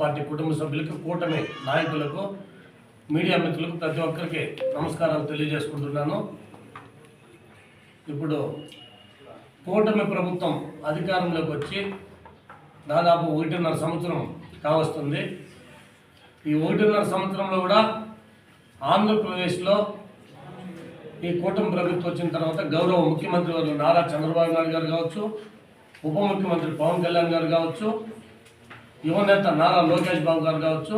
Party కుటుంబ సభ్యులకు కూటమి నాయకులకు మీడియా మిత్రులకు ప్రతి ఒక్కరికి నమస్కారాలు తెలియజేసుకుంటున్నాను. ఇప్పుడు కూటమి ప్రభుత్వం అధికారంలోకి వచ్చి దాదాపు ఒకటిన్నర సంవత్సరం కావస్తుంది. ఈ ఒకటిన్నర సంవత్సరంలో కూడా ఆంధ్రప్రదేశ్లో ఈ కూటమి ప్రభుత్వం వచ్చిన తర్వాత గౌరవ ముఖ్యమంత్రి వారు నారా చంద్రబాబు నాయుడు గారు కావచ్చు ఉప ముఖ్యమంత్రి పవన్ కళ్యాణ్ గారు కావచ్చు యువనేత నారా లోకేష్ బాబు గారు కావచ్చు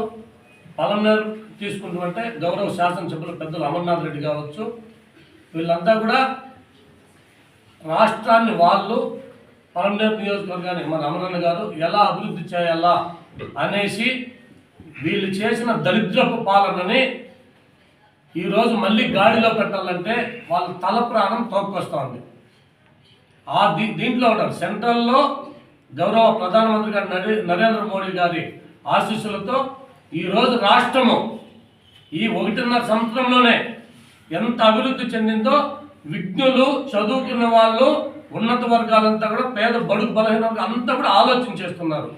పలమనేరు తీసుకుంటుంటే గౌరవ శాసనసభ్యులు పెద్దలు అమర్నాథ్ రెడ్డి కావచ్చు. వీళ్ళంతా కూడా రాష్ట్రాన్ని వాళ్ళు పలమనేరు నియోజకవర్గాన్ని మన అమరన్న గారు ఎలా అభివృద్ధి చేయాలా అనేసి వీళ్ళు చేసిన దరిద్రపు పాలనని ఈరోజు మళ్ళీ గాడిలో పెట్టాలంటే వాళ్ళ తల ప్రాణం తోక్కొస్తోంది ఆ దీ దీంట్లో ఉంటారు సెంట్రల్లో గౌరవ ప్రధానమంత్రి గారు నరేంద్ర మోడీ గారి ఆశీస్సులతో ఈరోజు రాష్ట్రము ఈ ఒకటిన్నర సంవత్సరంలోనే ఎంత అభివృద్ధి చెందిందో విజ్ఞులు చదువుకున్న వాళ్ళు ఉన్నత వర్గాలంతా కూడా పేద బడుగు బలహీన అంతా కూడా ఆలోచన చేస్తున్నారు.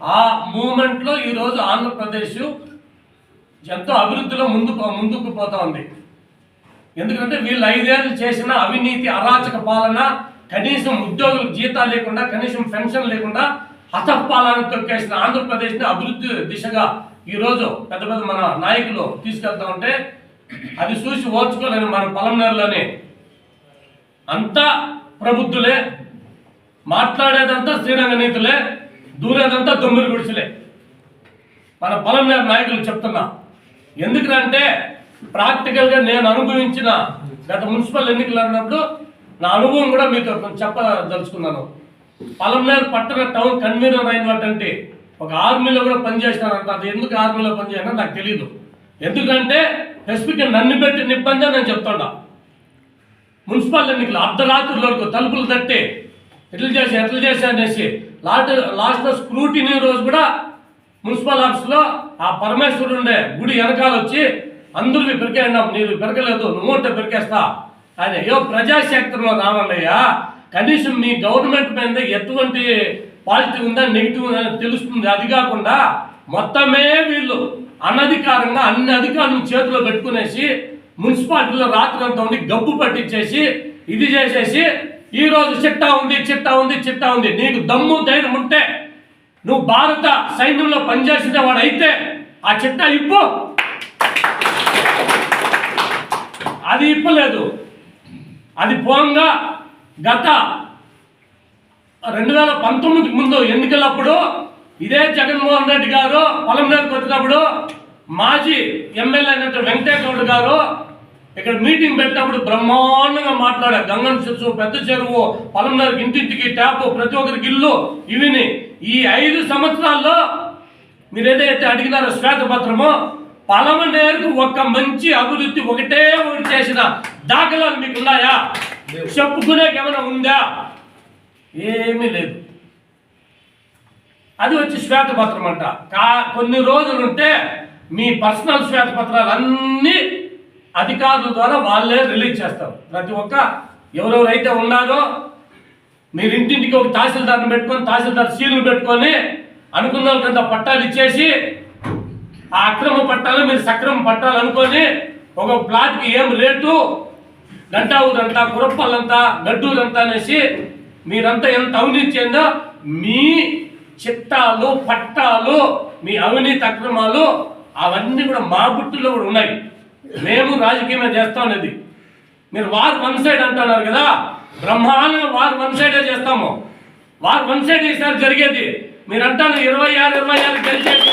ఆ మూమెంట్లో ఈరోజు ఆంధ్రప్రదేశ్ ఎంతో అభివృద్ధిలో ముందుకు ముందుకు పోతా ఉంది. ఎందుకంటే వీళ్ళు ఐదేళ్ళు చేసిన అవినీతి అరాచక పాలన కనీసం ఉద్యోగులకు జీతాలు లేకుండా కనీసం పెన్షన్ లేకుండా హతపాలను తొక్కేసిన ఆంధ్రప్రదేశ్ని అభివృద్ధి దిశగా ఈరోజు పెద్ద పెద్ద మన నాయకులు తీసుకెళ్తా ఉంటే అది చూసి ఓర్చుకోలేని మన పొలంనేరులోనే అంతా ప్రబుద్ధులే మాట్లాడేదంతా శ్రీరంగ నీతులే దూరేదంతా దొమ్మిడి గుడిసెలే. మన పొలంనేరు నాయకులు చెప్తున్నా ఎందుకంటే ప్రాక్టికల్గా నేను అనుభవించిన గత మున్సిపల్ ఎన్నికలు అన్నప్పుడు నా అనుభవం కూడా మీతో కొంచెం చెప్పదలుచుకున్నాను. పలంనేరు పట్టణ టౌన్ కన్వీనర్ అయినటువంటి ఒక ఆర్మీలో కూడా పనిచేసినానంట అది ఎందుకు ఆర్మీలో పనిచేసినా నాకు తెలియదు ఎందుకంటే ఎస్పీకి నన్ను పెట్టి నిబ్బంది అని నేను చెప్తుండా. మున్సిపల్ ఎన్నికలు అర్ధరాత్రి వరకు తలుపులు తట్టి ఎట్లా చేసి ఎట్లా చేసి అనేసి లాస్ట్ లాస్ట్ స్క్రూటినీ రోజు కూడా మున్సిపల్ ఆఫీస్లో ఆ పరమేశ్వరుడు ఉండే గుడి వెనకాల వచ్చి అందరివి పెరికేయండి నీరు పెరగలేదు నువ్వు ఉంటే పెరికేస్తా ఆయన అయ్యో ప్రజాక్షేత్రంలో రావాలయ్యా. కనీసం మీ గవర్నమెంట్ మీద ఎటువంటి పాజిటివ్ ఉందా నెగిటివ్ ఉందా అని తెలుస్తుంది. అది కాకుండా మొత్తమే వీళ్ళు అనధికారంగా అన్ని అధికారులను చేతిలో పెట్టుకునేసి మున్సిపాలిటీలో రాత్రి అంతా ఉండి గబ్బు పట్టించేసి ఇది చేసేసి ఈరోజు చిట్టా ఉంది చిట్టా ఉంది చిట్టా ఉంది. నీకు దమ్ము ధైర్యం ఉంటే నువ్వు భారత సైన్యంలో పనిచేసిన వాడు అయితే ఆ చిట్టా ఇప్పు. అది ఇప్పలేదు. అది పోంగా గత రెండు వేల పంతొమ్మిదికి ముందు ఎన్నికలప్పుడు ఇదే జగన్మోహన్ రెడ్డి గారు పొలం మీదకి వచ్చినప్పుడు మాజీ ఎమ్మెల్యే అయినట్టు వెంకటేశ్వరుడు గారు ఇక్కడ మీటింగ్ పెట్టినప్పుడు బ్రహ్మాండంగా మాట్లాడారు. గంగన్ చెరువు పెద్ద చెరువు పొలం ఇంటింటికి ట్యాప్ ప్రతి ఒక్కరికి ఇల్లు ఇవిని. ఈ ఐదు సంవత్సరాల్లో మీరు ఏదైతే అడిగినారో శ్వేతపత్రమో పలమనేరుకు ఒక మంచి అభివృద్ధి ఒకటే ఒకటి చేసిన దాఖలాలు మీకు ఉన్నాయా చెప్పుకునేకి ఏమైనా ఉందా? ఏమీ లేదు. అది వచ్చి శ్వేతపత్రం అంట. కా కొన్ని రోజులు ఉంటే మీ పర్సనల్ శ్వేతపత్రాలు అన్నీ అధికారుల ద్వారా వాళ్ళే రిలీజ్ చేస్తారు. ప్రతి ఒక్క ఎవరెవరైతే ఉన్నారో మీరు ఇంటింటికి ఒక తహసీల్దార్ని పెట్టుకొని తహసీల్దార్ సీలు పెట్టుకొని అనుకున్న వాళ్ళకంత పట్టాలు ఇచ్చేసి ఆ అక్రమ పట్టాలు మీరు సక్రమ పట్టాలు అనుకొని ఒక ప్లాట్కి ఏం రేటు? గంటా ఊరంతా కురప్పలంతా గడ్డూరంతా అనేసి మీరంతా ఎంత అవినీతిందో మీ చిట్టాలు పట్టాలు మీ అవినీతి అక్రమాలు అవన్నీ కూడా మా బుట్టులో కూడా ఉన్నాయి. మేము రాజకీయమే చేస్తాం అనేది. మీరు వార్ వన్ సైడ్ అంటున్నారు కదా బ్రహ్మాండంగా వార్ వన్ సైడే చేస్తాము. వార్ వన్ సైడ్ ఈసారి జరిగేది. మీరు అంటారు ఇరవై ఆరు ఇరవై ఆరు గెలిచేసి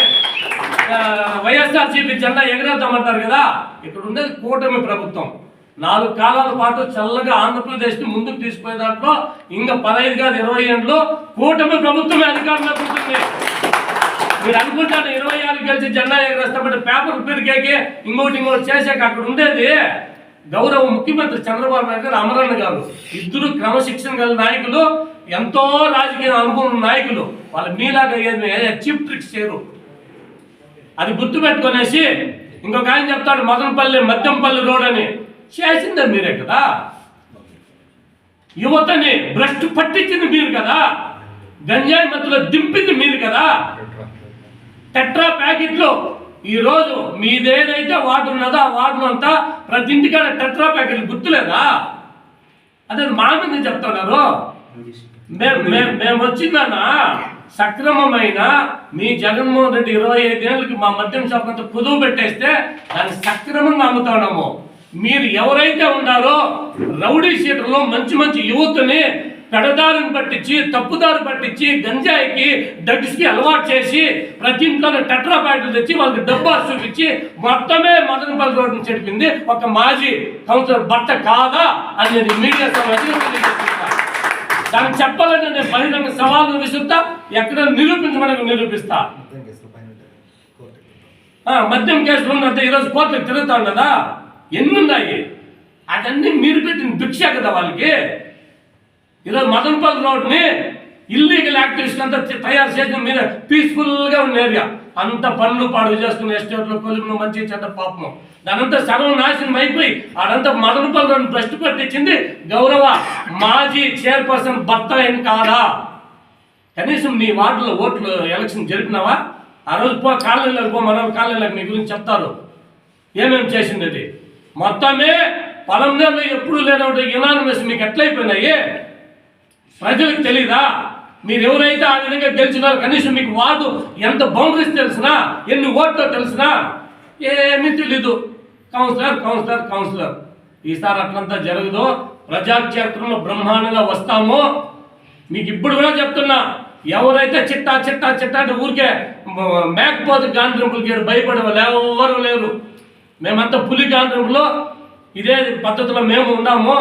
వైఎస్ఆర్సీపీ జెండా ఎగరేద్దామంటారు కదా? ఇక్కడ ఉండేది కూటమి ప్రభుత్వం. నాలుగు కాలాల పాటు చల్లగా ఆంధ్రప్రదేశ్ని ముందుకు తీసుకునే దాంట్లో ఇంకా పదహైదు కాదు ఇరవై ఏళ్ళలో కూటమి ప్రభుత్వమే అధికారంలోకి ఉంటుంది మీరు అనుకుంటారు ఇరవై ఆరు గెలిచి జెండా ఎగరేస్తామంటే పేపర్ పెరిగాకి ఇంకోటి ఇంకోటి చేసాక అక్కడ ఉండేది గౌరవ ముఖ్యమంత్రి చంద్రబాబు నాయుడు గారు అమరన్న గారు. ఇద్దరు క్రమశిక్షణ గల నాయకులు ఎంతో రాజకీయ అనుభవం నాయకులు. వాళ్ళు మీలాగా ఏమి చీప్ ట్రిక్స్ చేయరు. అది గుర్తుపెట్టుకునేసి ఇంకొక ఆయన చెప్తాడు మదనపల్లి మద్యంపల్లి రోడ్ అని. చేసిందే మీరే కదా. యువతని భ్రష్టు పట్టించింది మీరు కదా. గంజాయి మత్తులో దింపింది మీరు కదా. టెట్రా ప్యాకెట్లు ఈ రోజు మీదేదైతే వాటర్ ఉన్నదో ఆ వాటర్ అంతా ప్రతి ఇంటికాడ టెట్రా ప్యాకెట్లు గుర్తులేదా? అదే మా మీద చెప్తున్నారు. మేము మేము మేము వచ్చిందన్నా సక్రమమైన మీ జగన్మోహన్ రెడ్డి ఇరవై ఐదేళ్ళకి మా మద్యం షాప్ అంతా కుదువు పెట్టేస్తే దాన్ని సక్రమంగా అమ్ముతాడము మీరు ఎవరైతే ఉన్నారో రౌడీ షీటర్లో మంచి మంచి యువతని పెడదారిని పట్టించి తప్పుదారు పట్టించి గంజాయికి డ్రగ్స్కి అలవాటు చేసి ప్రతి ఇంట్లోనే టెట్రా ప్యాకెట్లు తెచ్చి వాళ్ళకి డబ్బా చూపించి మొత్తమే మదనపల్లి రోడ్డు నుంచి చెడిపింది ఒక మాజీ కౌన్సిలర్ భర్త కాదా అని నేను మీడియా సమాజం దానికి చెప్పాలంటే నేను బహిరంగ సవాళ్ళు విసురుతా ఎక్కడ నిరూపించమని నిరూపిస్తా. మద్యం కేసులు ఉన్నంత ఈరోజు కోర్టులకు తిరుగుతాం కదా ఎన్ని ఉన్నాయి అదన్నీ మీరు పెట్టిన భిక్ష కదా వాళ్ళకి. ఈరోజు మదనపల్లి రోడ్ని ఇల్లీగల్ యాక్టివిస్ట్ అంతా తయారు చేసిన మీద పీస్ఫుల్గా ఉన్న ఏరియా అంత పనులు పాడు చేసుకున్న ఎస్టేట్లో పొలిమిన మంచి చెడ్డ పాపము. దానంతా సగం నాశనం అయిపోయి అదంతా మదనపల్లి రోడ్ని భ్రష్టు పట్టించింది గౌరవ మాజీ చైర్పర్సన్ భర్త ఏం కాదా? కనీసం నీ వార్డులో ఓట్లు ఎలక్షన్ జరిపినావా? ఆ రోజు పో కాలనీలకు పో మన కాలనీలకు నీ గురించి చెప్తారు. ఏమేమి చేసింది అది? మొత్తమే పొలంలో ఎప్పుడు లేనటువంటి యునానిమస్ మీకు ఎట్లయిపోయినాయి? ప్రజలకు తెలీదా? మీరు ఎవరైతే ఆ విధంగా గెలిచినారో కనీసం మీకు వార్డు ఎంత బౌండరీస్ తెలిసినా ఎన్ని ఓట్లో తెలిసినా? ఏమీ తెలీదు కౌన్సిలర్ కౌన్సిలర్ కౌన్సిలర్. ఈసారి అట్లంతా జరగదు. ప్రజాక్షేత్రంలో బ్రహ్మాండంగా వస్తాము. మీకు ఇప్పుడు కూడా చెప్తున్నా ఎవరైతే చిట్టా చిట్టా చిట్టా అంటే ఊరికే మేకపోతే గాంధీంపులకి భయపడే వాళ్ళు ఎవరు లేరు. మేమంతా పులి గాంధీంపులో ఇదే పద్ధతిలో మేము ఉన్నాము.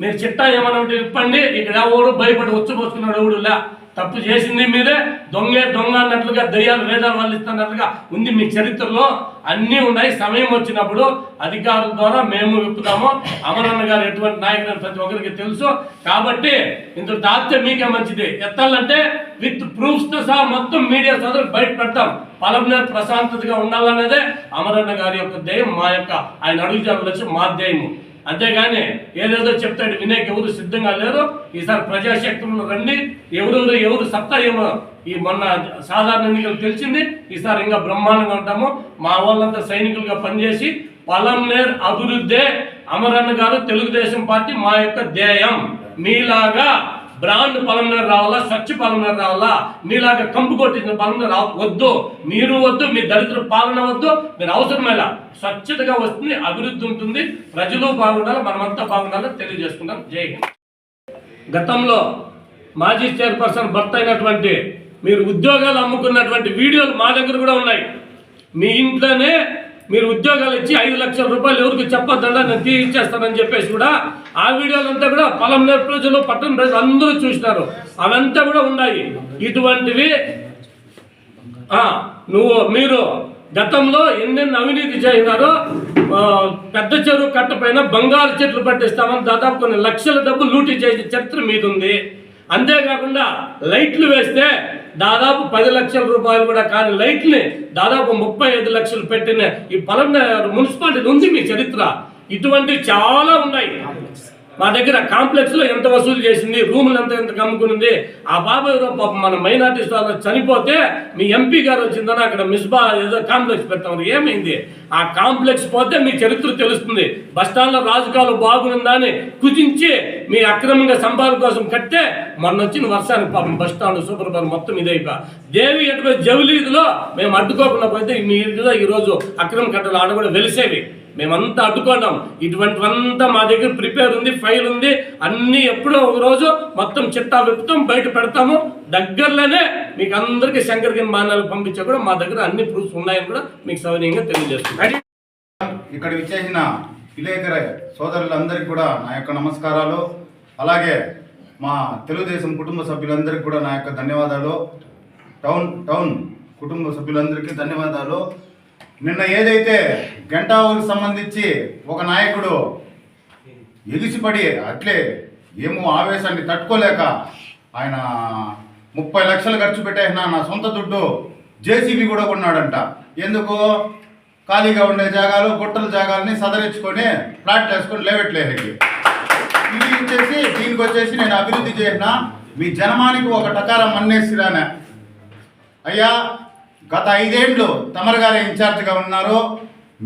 మీరు చిట్టా ఏమన్నా ఉంటే ఇప్పండి ఇక్కడ ఎవడు భయపడి వచ్చిపోతున్నాడు ఎవడు లే. తప్పు చేసింది మీరే దొంగే దొంగ అన్నట్లుగా దయ్యాలు వేదాలు వాళ్ళిస్తున్నట్లుగా ఉంది మీ చరిత్రలో. అన్నీ ఉన్నాయి. సమయం వచ్చినప్పుడు అధికారుల ద్వారా మేము విప్పుతాము. అమరన్న గారు ఎటువంటి నాయకుడు ప్రతి ఒక్కరికి తెలుసు. కాబట్టి ఇంత దాస్తే మీకే మంచిది. ఎత్తాలంటే విత్ ప్రూఫ్స్తో సహా మొత్తం మీడియా సోదరులు బయట పెడతాం. పలమనేరు ప్రశాంతతగా ఉండాలనేదే అమరన్న గారి యొక్క ధ్యేయం మా యొక్క ఆయన అడుగుజాల వచ్చి మా ధ్యేయము. అంతేగాని ఏదేదో చెప్తాడు వినేకి ఎవరు సిద్ధంగా లేరు ఈసారి ప్రజాశక్తులు రండి. ఎవరెవరు ఎవరు సత్తా ఏమో ఈ మొన్న సాధారణ ఎన్నికలు తెలిసింది ఈసారి ఇంకా బ్రహ్మాండంగా ఉంటాము. మా వాళ్ళంతా సైనికులుగా పనిచేసి పలంనేర్ అభివృద్ధే అమరన్న గారు తెలుగుదేశం పార్టీ మా యొక్క ధ్యేయం. మీలాగా బ్రాండ్ పలంగా రావాలా స్వచ్ఛ పలంగా రావాలా? మీలాగా కంపు కొట్టించిన పలంగా రా వద్దు. మీరు వద్దు మీ దళితుల పాలన వద్దు. మీరు అవసరమేలా స్వచ్ఛతగా వస్తుంది అభివృద్ధి ఉంటుంది. ప్రజలు బాగుండాలి మనమంతా బాగుండాలని తెలియజేసుకుంటాం. జై హింద్. గతంలో మాజీ చైర్పర్సన్ భర్త అయినటువంటి మీరు ఉద్యోగాలు అమ్ముకున్నటువంటి వీడియోలు మా దగ్గర కూడా ఉన్నాయి. మీ ఇంట్లోనే మీరు ఉద్యోగాలు ఇచ్చి ఐదు లక్షల రూపాయలు ఎవరికి చెప్పొద్దండా నేను తీయించేస్తానని చెప్పేసి కూడా ఆ వీడియోలంతా కూడా పొలం ప్రజలు పట్టణ ప్రజలు అందరూ చూసినారు. అవంతా కూడా ఉన్నాయి. ఇటువంటివి నువ్వు మీరు గతంలో ఎన్నెన్ని అవినీతి చేసినారో పెద్ద చెరువు కట్ట పైన బంగారు చెట్లు పట్టిస్తామని దాదాపు కొన్ని లక్షల డబ్బులు లూటీ చేసే చరిత్ర మీదుంది. అంతేకాకుండా లైట్లు వేస్తే దాదాపు పది లక్షల రూపాయలు కూడా కాని లైట్ని దాదాపు ముప్పై ఐదు లక్షలు పెట్టిన ఈ పలం మున్సిపాలిటీ ఉంది మీ చరిత్ర. ఇటువంటివి చాలా ఉన్నాయి. మా దగ్గర కాంప్లెక్స్లో ఎంత వసూలు చేసింది రూములు ఎంత ఎంత కమ్ముకునింది ఆ బాబాయ్ ఎవరో పాపం మన మైనార్టీస్ స్టార్ చనిపోతే మీ ఎంపీ గారు వచ్చిందని అక్కడ మిస్బా ఏదో కాంప్లెక్స్ పెడతాం ఏమైంది? ఆ కాంప్లెక్స్ పోతే మీ చరిత్ర తెలుస్తుంది. బస్ రాజకాలు బాగుందా అని కుదించి మీ అక్రమంగా సంపాదన కోసం కట్టే మొన్న వచ్చిన వర్షానికి పాపం బస్ స్టాండ్ సూపర్ బార్ మొత్తం ఇదైపో దేవి ఎటువంటి జవులీదిలో మేము అడ్డుకోకుండా పోతే మీ ఇదిలో ఈ రోజు అక్రమ కట్టలు ఆడ కూడా వెలిసేవి. మేమంతా అడ్డుకున్నాం ఇటువంటివంతా మా దగ్గర ప్రిపేర్ ఉంది ఫైల్ ఉంది. అన్ని ఎప్పుడో ఒక రోజు మొత్తం చిట్టా విప్పుతాం బయట పెడతాము. దగ్గరలోనే మీకు అందరికీ శంకర్గిరి మానాలు పంపించే కూడా మా దగ్గర అన్ని ప్రూఫ్స్ ఉన్నాయని కూడా మీకు సౌకర్యంగా తెలియజేస్తున్నాం. ఇక్కడ విచ్చేసిన విలేకర సోదరులందరికీ కూడా నా యొక్క నమస్కారాలు. అలాగే మా తెలుగుదేశం కుటుంబ సభ్యులందరికీ కూడా నా యొక్క ధన్యవాదాలు. టౌన్ టౌన్ కుటుంబ సభ్యులందరికీ ధన్యవాదాలు. నిన్న ఏదైతే గంటావుకి సంబంధించి ఒక నాయకుడు ఎగిసిపడి అట్లే ఏమో ఆవేశాన్ని తట్టుకోలేక ఆయన ముప్పై లక్షలు ఖర్చు పెట్టేసిన నా సొంత దుడ్డు జేసీబీ కూడా కొన్నాడంట. ఎందుకు? ఖాళీగా ఉండే జాగాలు గుట్టల జాగాలని సదరించుకొని ఫ్లాట్ వేసుకొని లేవట్లేదు ఇది వచ్చేసి దీనికి వచ్చేసి నేను అభివృద్ధి చేసిన మీ జనమానికి ఒక టకారం మన్నేసిరానే. అయ్యా గత ఐదేండ్లు తమరు గారు ఇన్ఛార్జ్గా ఉన్నారు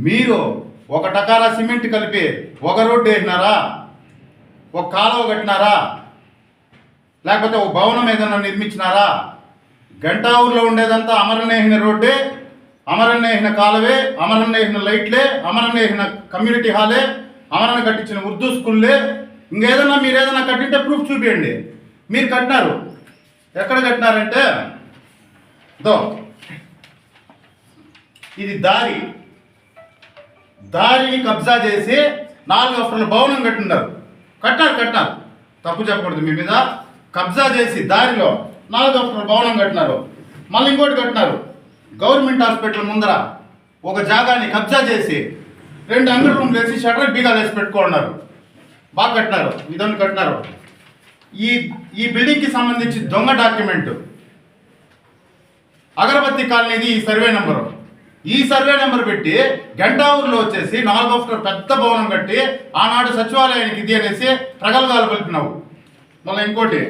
మీరు ఒక టకారా సిమెంట్ కలిపి ఒక రోడ్డు వేసినారా? ఒక కాలువ కట్టినారా? లేకపోతే ఒక భవనం ఏదైనా నిర్మించినారా? గంటా ఊర్లో ఉండేదంతా అమరనేహిన రోడ్డే అమరనేహిన కాలువే అమరనేహిన లైట్లే అమరనేహిన కమ్యూనిటీ హాలే అమరణ కట్టించిన ఉర్దూ స్కూల్లే. ఇంకేదన్నా మీరు ఏదైనా కట్టింటే ప్రూఫ్ చూపించండి మీరు కట్టినారు. ఎక్కడ కట్టినారంటే? దో ఇది దారి. దారిని కబ్జా చేసి నాలుగు అఫ్టర్ల భవనం కట్టినారు కట్టారు కట్టారు తప్పు చెప్పకూడదు మీ మీద. కబ్జా చేసి దారిలో నాలుగు అఫ్టర్ల భవనం కట్టినారు. మళ్ళీ ఇంకోటి కట్టినారు. గవర్నమెంట్ హాస్పిటల్ ముందర ఒక జాగాని కబ్జా చేసి రెండు అంగడి రూమ్లు వేసి షటర్ బీగాలు వేసి పెట్టుకున్నారు బాగా కట్టినారు. ఇదొన్ని కట్టినారు. ఈ ఈ బిల్డింగ్కి సంబంధించి దొంగ డాక్యుమెంట్. అగరబత్తి కాలనీది ఈ సర్వే నెంబరు. ఈ సర్వే నెంబర్ పెట్టి గంటావూరులో వచ్చేసి నాలుగో ఫ్లోర్ పెద్ద భవనం కట్టి ఆనాడు సచివాలయానికి ఇది అనేసి ప్రగల్భాలు పలిపినావు. మళ్ళీ ఇంకోటి.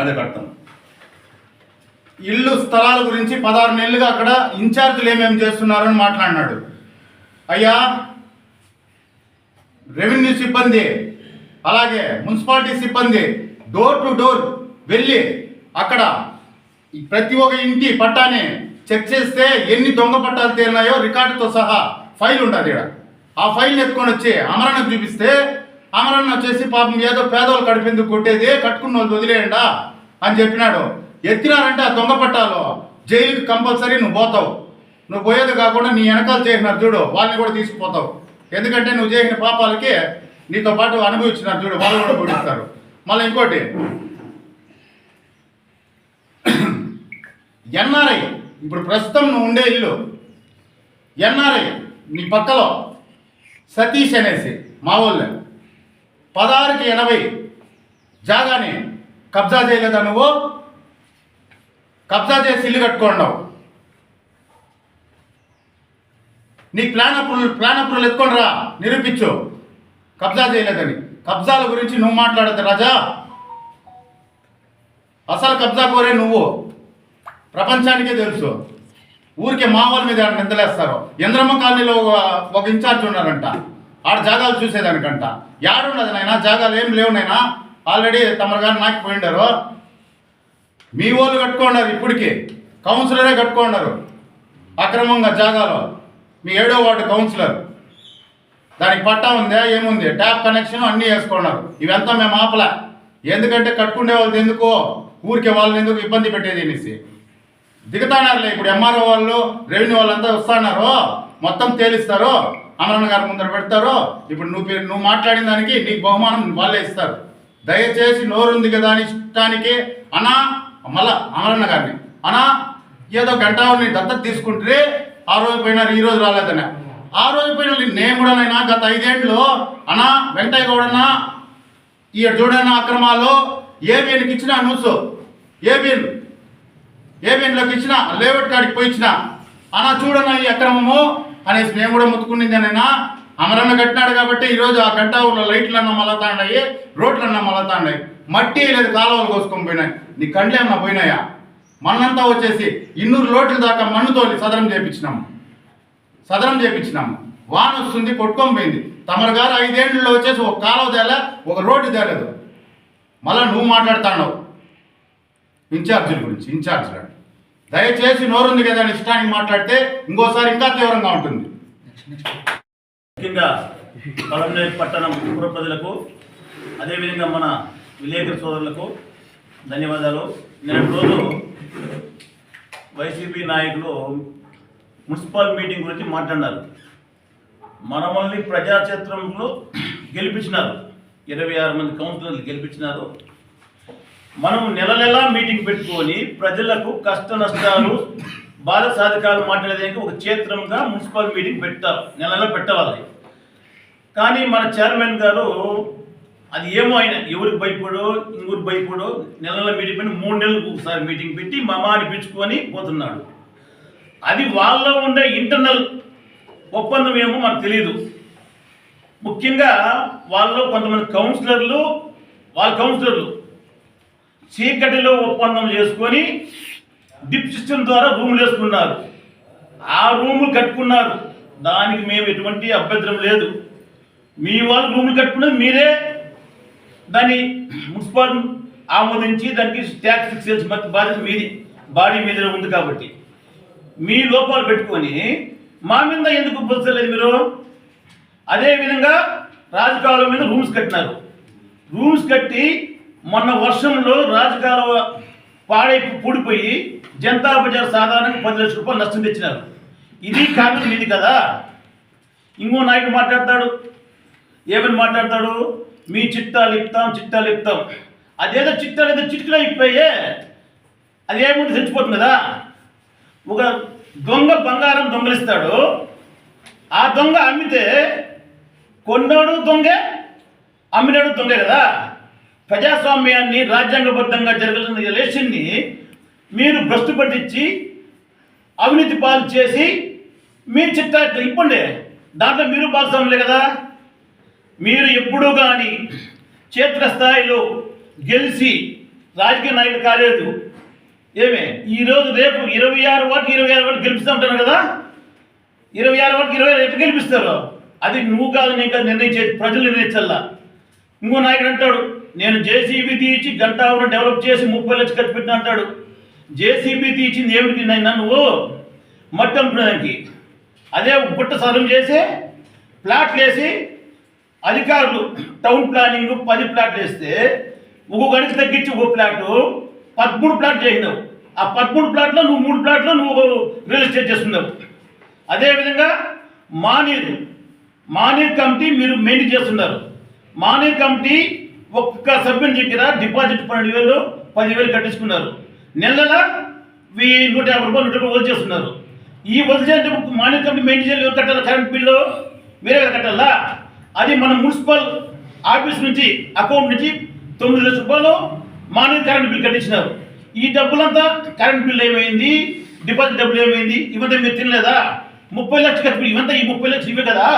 అదే కడతాం. ఇల్లు స్థలాల గురించి పదహారు నెలలుగా అక్కడ ఇన్ఛార్జీలు ఏమేమి చేస్తున్నారని మాట్లాడినాడు. అయ్యా రెవెన్యూ సిబ్బంది అలాగే మున్సిపాలిటీ సిబ్బంది డోర్ టు డోర్ వెళ్ళి అక్కడ ప్రతి ఒక్క ఇంటి పట్టాని చెక్ చేస్తే ఎన్ని దొంగ పట్టాలు తేలినాయో రికార్డుతో సహా ఫైల్ ఉంటుంది ఇక్కడ ఆ ఫైల్ ఎత్తుకొని వచ్చి అమరన్నకు చూపిస్తే అమరణ వచ్చేసి పాపం ఏదో పేదవాళ్ళు కడిపిందుకు కొట్టేది కట్టుకున్న వాళ్ళు వదిలేయండా అని చెప్పినాడు. ఎత్తినారంటే ఆ దొంగ పట్టాలు జైలుకి కంపల్సరీ నువ్వు పోతావు. నువ్వు పోయేది కాకుండా నీ వెనకాల చేసిన చూడు వాళ్ళని కూడా తీసుకుపోతావు. ఎందుకంటే నువ్వు చేసిన పాపాలకి నీతో పాటు అనుభవించిన చూడు వాళ్ళు కూడా పొడిస్తారు మళ్ళీ ఇంకోటి ఎన్ఆర్ఐ ఇప్పుడు ప్రస్తుతం నువ్వు ఉండే ఇల్లు. ఎన్ఆర్ఐ నీ పక్కలో సతీష్ అనేసి మా ఊళ్ళో. పదహారుకి ఎనభై జాగాని కబ్జా చేయలేదా నువ్వు? కబ్జా చేసి ఇల్లు కట్టుకున్నావు నీ ప్లాన్ అప్రూవల్ ప్లాన్ అప్రూవల్ ఎత్తుకొని రా నిరూపించు. కబ్జా చేయలేదని. కబ్జాల గురించి నువ్వు మాట్లాడద్దు రాజా. అసలు కబ్జా కోరే నువ్వు. ప్రపంచానికే తెలుసు. ఊరికే మామూలు మీద నిందలేస్తారు. ఇంద్రమ్మ కాలనీలో ఒక- ఒక ఇన్ఛార్జ్ ఉన్నారంట. ఆడ జాగాలు చూసేదానికంట. యాడున్నది నాయన జాగాలు ఏం లేవు నాయనా. ఆల్రెడీ తమరు గారు నాకు పోయిండారు. మీ వాళ్ళు కట్టుకున్నారు ఇప్పటికి. కౌన్సిలరే కట్టుకున్నారు. అక్రమంగా జాగాలో. మీ ఏడో వార్డు కౌన్సిలర్. దానికి పట్టా ఉందా ఏముంది? ట్యాప్ కనెక్షన్ అన్నీ వేసుకున్నారు. ఇవంతా మేము ఆపలే. ఎందుకంటే కట్టుకునే వాళ్ళది ఎందుకు? ఊరికే వాళ్ళని ఎందుకు ఇబ్బంది పెట్టేది అనేసి. దిగుతానారులే. ఇప్పుడు ఎంఆర్ఓ వాళ్ళు రెవెన్యూ వాళ్ళంతా వస్తున్నారు. మొత్తం తేలిస్తారు. అమరణ గారి ముందర పెడతారు. ఇప్పుడు నువ్వు పేరు నువ్వు మాట్లాడిన దానికి నీకు బహుమానం వాళ్ళే ఇస్తారు. దయచేసి నోరుంది కదా అని ఇష్టానికి అనా మళ్ళా అమరణ గారిని. అనా ఏదో గంటని దత్తత తీసుకుంటే ఆ రోజు పోయినారు ఈ రోజు రాలేదనే. ఆ రోజు పోయిన వాళ్ళు నేను కూడా నైనా గత ఐదేళ్ళు అనా వెంకటయ్య గౌడన్నా ఈ చూడన్న అక్రమాలు ఏబిఎన్కి ఇచ్చిన న్యూస్ ఏబిఎన్ ఏబిఎన్లోకి ఇచ్చినా లేఅవుట్ కాడికి పోయి అనా అన్నా చూడన్న ఈ అక్రమము? అనేసి మేము కూడా ముత్తుకునింది అనైనా అమరన్న కట్టినాడు కాబట్టి ఈరోజు ఆ గంట ఊర్లో లైట్లు అన్న మలతాండాయి రోడ్లు అన్న మలతాండాయి. మట్టి లేదు కాలువలు కోసుకొని పోయినాయి. నీ కండ్లే అన్న పోయినాయా? మన్నంతా వచ్చేసి ఇన్నూరు లోట్ల దాకా మన్నుతో సదరం చేపించినాము సదరం చేపించినాము వాన వస్తుంది కొట్టుకొని పోయింది. తమరు గారు ఐదేళ్ళలో వచ్చేసి ఒక కాలువ తేలే ఒక రోడ్డు తేలేదు. మళ్ళా నువ్వు మాట్లాడుతున్నావు ఇన్ఛార్జీల గురించి ఇన్ఛార్జీలు దయచేసి నోరుంది కదా ఇష్టానికి మాట్లాడితే ఇంకోసారి ఇంకా తీవ్రంగా ఉంటుంది. ముఖ్యంగా పలంనేరు పట్టణం పుర ప్రజలకు అదేవిధంగా మన విలేకరు సోదరులకు ధన్యవాదాలు. నేను రోజు వైసీపీ నాయకులు మున్సిపల్ మీటింగ్ గురించి మాట్లాడారు మనమల్ని ప్రజాక్షేత్రంలో గెలిపించినారు. ఇరవై ఆరు మంది కౌన్సిలర్లు గెలిపించినారు. మనం నెల నెలా మీటింగ్ పెట్టుకొని ప్రజలకు కష్ట నష్టాలు బాధ సాధకాలు మాట్లాడేదానికి ఒక క్షేత్రంగా మున్సిపల్ మీటింగ్ పెట్టారు నెల నెల పెట్టవాలి. కానీ మన చైర్మన్ గారు అది ఏమో ఆయన ఎవరికి భయపడో ఇంగురికి భయపడో నెల నెల మీటింగ్ పెట్టి మూడు నెలలకు ఒకసారి మీటింగ్ పెట్టి మమ అనిపించుకొని పోతున్నాడు. అది వాళ్ళలో ఉండే ఇంటర్నల్ ఒప్పందం ఏమో మనకు తెలియదు ముఖ్యంగా వాళ్ళలో కొంతమంది కౌన్సిలర్లు వాళ్ళ కౌన్సిలర్లు చీకటిలో ఒప్పందం చేసుకొని డిప్ సిస్టమ్ ద్వారా రూములు వేసుకున్నారు. ఆ రూములు కట్టుకున్నారు. దానికి మేము ఎటువంటి అభ్యంతరం లేదు. మీ వాళ్ళు రూములు కట్టుకున్నది మీరే. దాన్ని మున్సిపల్ ఆమోదించి దానికి ట్యాక్స్ ఫిక్స్ చేసి మొత్తం బాధ్యత మీది బాడీ మీదనే ఉంది కాబట్టి. మీ లోపాలు పెట్టుకొని మా మీద ఎందుకు పొందలేదు మీరు? అదేవిధంగా రాజకాలం మీద రూమ్స్ కట్టినారు. రూమ్స్ కట్టి మొన్న వర్షంలో రాజకాలువ పాడై పూడిపోయి జనతా బజార్ సాధారణంగా పది లక్షల రూపాయలు నష్టం తెచ్చినారు. ఇది కారణం ఇది కదా? ఇంకో నాయకుడు మాట్లాడతాడు ఏమని మాట్లాడతాడు? మీ చిట్టాలు ఇస్తాం చిట్టాలు ఇస్తాం అదేదో చిట్టాలు ఏదో చిట్టులో ఇప్పాయే అదేముంది చచ్చిపోతుంది కదా? ఒక దొంగ బంగారం దొంగలిస్తాడు. ఆ దొంగ అమ్మితే కొన్నాడు దొంగే అమ్మినాడు దొంగే కదా? ప్రజాస్వామ్యాన్ని రాజ్యాంగబద్ధంగా జరగాల్సిన ఎలక్షన్ని మీరు భ్రష్టు పట్టించి అవినీతి పాలు చేసి మీ చిట్టా ఇప్పండి దాంట్లో మీరు భాగస్వాములే కదా. మీరు ఎప్పుడూ కానీ క్షేత్రస్థాయిలో గెలిచి రాజకీయ నాయకుడు కాలేదు. ఏమే? ఈరోజు రేపు ఇరవై ఆరు వరకు ఇరవై ఆరు వరకు గెలిపిస్తూ ఉంటాను కదా. ఇరవై ఆరు వరకు ఇరవై ఆరు ఎట్లా గెలిపిస్తారు. అది నువ్వు కాదు నేను కాదు నిర్ణయించే ప్రజలు నిర్ణయించల్లా. ఇంకో నాయకుడు అంటాడు నేను జేసీబీ తీసి గంటావరం డెవలప్ చేసి ముప్పై లక్షలు ఖర్చు పెట్టిన అంటాడు. జేసీబీ తీసింది ఏమిటి నన్ను నువ్వు మట్టి అమ్ముకోవడానికి అదే గుట్ట సదం చేసి ప్లాట్లు వేసి అధికారులు టౌన్ ప్లానింగ్ పది ప్లాట్లు వేస్తే ఒక గడికి తగ్గించి ఒక ప్లాటు పదమూడు ప్లాట్లు చేసినావు. ఆ పదమూడు ప్లాట్లో నువ్వు మూడు ప్లాట్లో నువ్వు రియల్ ఎస్టేట్ చేస్తున్నావు. అదేవిధంగా మానీరు. మానీర్ కమిటీ మీరు మెయింటైన్ చేస్తున్నారు. మానీర్ కమిటీ ఒక్క సభ్యుని దగ్గర డిపాజిట్ పన్నెండు వేలు పదివేలు కట్టించుకున్నారు. నెల నెల నూట యాభై రూపాయలు నూట రూపాయలు చేస్తున్నారు ఈ వదిలేంటే మానీర్ కమిటీ మెయింటైన్ చేయాలి ఎవరు కట్టాలి కరెంట్ బిల్లు? వేరే కట్టాలా? అది మన మున్సిపల్ ఆఫీస్ నుంచి అకౌంట్ నుంచి తొమ్మిది లక్షల రూపాయలు మానీర్ కరెంట్ బిల్ కట్టించినారు. ఈ డబ్బులంతా కరెంట్ బిల్ ఏమైంది? డిపాజిట్ డబ్బులు ఏమైంది? ఇవంతా మీరు తినలేదా? ముప్పై లక్షలు కట్టి ఇవంతా ఈ ముప్పై లక్షలు ఇవే కదా?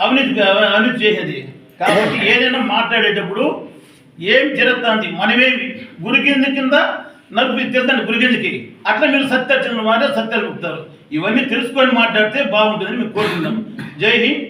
అవినీతి అవినీతి చేసేది. కాబట్టి ఏదైనా మాట్లాడేటప్పుడు ఏం జరుగుతుంది? మనమేమి? గురికింది కింద నలుపు తెలుదండి గురికిందికి? అట్లా మీరు సత్యాచరణ మాట సత్యాలు చెప్తారు ఇవన్నీ తెలుసుకొని మాట్లాడితే బాగుంటుందని మేము కోరుకుంటాం జై హింద్.